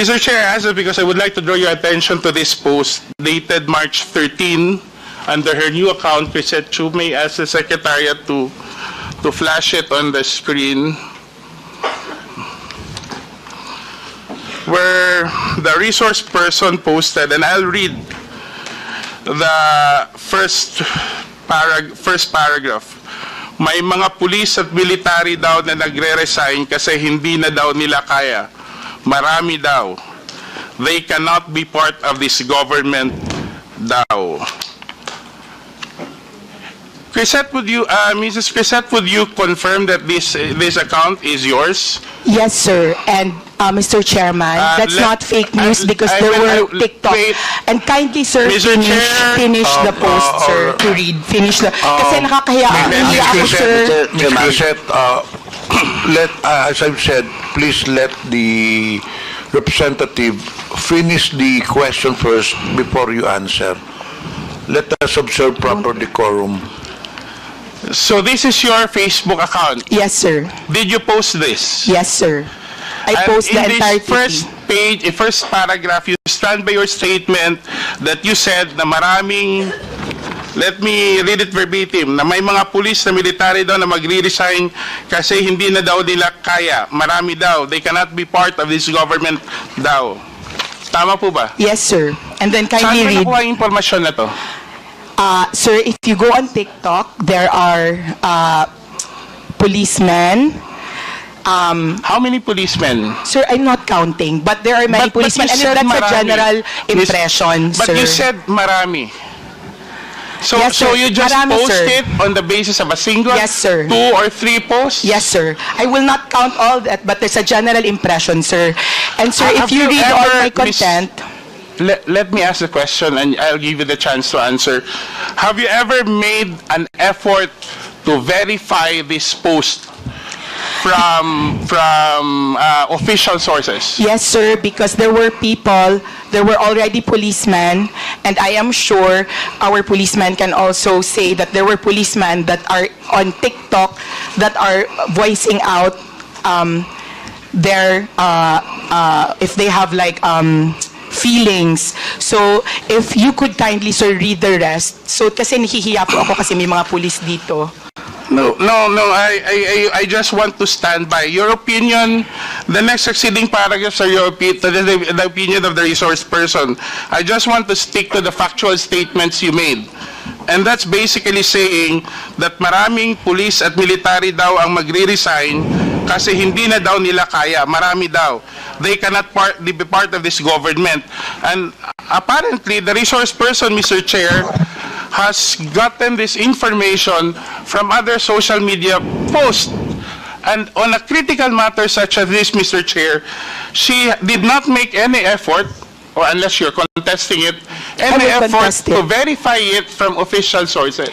Mr. Chair, I ask because I would like to draw your attention to this post dated March 13 under her new account, Chrisette Chu. May I ask the Secretariat to, to flash it on the screen. Where the resource person posted, and I'll read the first parag first paragraph. May mga pulis at military daw na nagre-resign kasi hindi na daw nila kaya. Marami daw. They cannot be part of this government daw. Chrisette, would you, uh, Mrs. Chrisette, would you confirm that this this account is yours? Yes, sir. And, uh, Mr. Chairman, Uh, that's let- not fake news because I there will- were I- TikTok. wait. And kindly, sir, Mr. finish, Chair, finish the um, post, uh, sir, uh, to read. Finish the, kasi nakakahiya. may- Ang may- hiya ako, sir. Ms. Chrisette, uh, let, uh, as I've said, please let the representative finish the question first before you answer. Let us observe proper decorum. So this is your Facebook account. Yes, sir. Did you post this? Yes, sir. I And post the in this entire first page, eh, first paragraph, you stand by your statement that you said na maraming, let me read it verbatim, na may mga pulis na military daw na magre-resign kasi hindi na daw nila kaya. Marami daw. They cannot be part of this government daw. Tama po ba? Yes, sir. And then Saan kindly mo read. nakuha yung impormasyon na to? Uh, sir, if you go on TikTok, there are uh, policemen. Um, How many policemen? sir, I'm not counting, but there are many But- but policemen, you and said that's a marami. general Miss- impression, But sir. you said marami. So, Yes, so you just Marami, post sir. it on the basis of a single, Yes, sir. two or three posts? Yes, sir. I will not count all that, but there's a general impression, sir. And sir, Have if you you read all my content, Let, let me ask the question and I'll give you the chance to answer. Have you ever made an effort to verify this post from from uh, official sources? yes, sir, because there were people, there were already policemen, and I am sure our policemen can also say that there were policemen that are on TikTok that are voicing out um, their, uh, uh, if they have like, um, feelings. So, if you could kindly, sir, read the rest. So, kasi nahihiya po ako kasi may mga pulis dito. No, no, no. I, I, I, I just want to stand by your opinion. The next succeeding paragraphs are your the, the, the opinion of the resource person. I just want to stick to the factual statements you made. And that's basically saying that maraming police at military daw ang magre-resign kasi hindi na daw nila kaya. Marami daw. They cannot part, be part of this government. And apparently, the resource person, Mr. Chair, has gotten this information from other social media posts. And on a critical matter such as this, Mr. Chair, she did not make any effort, or unless you're contesting it, any effort contest it. to verify it from official sources.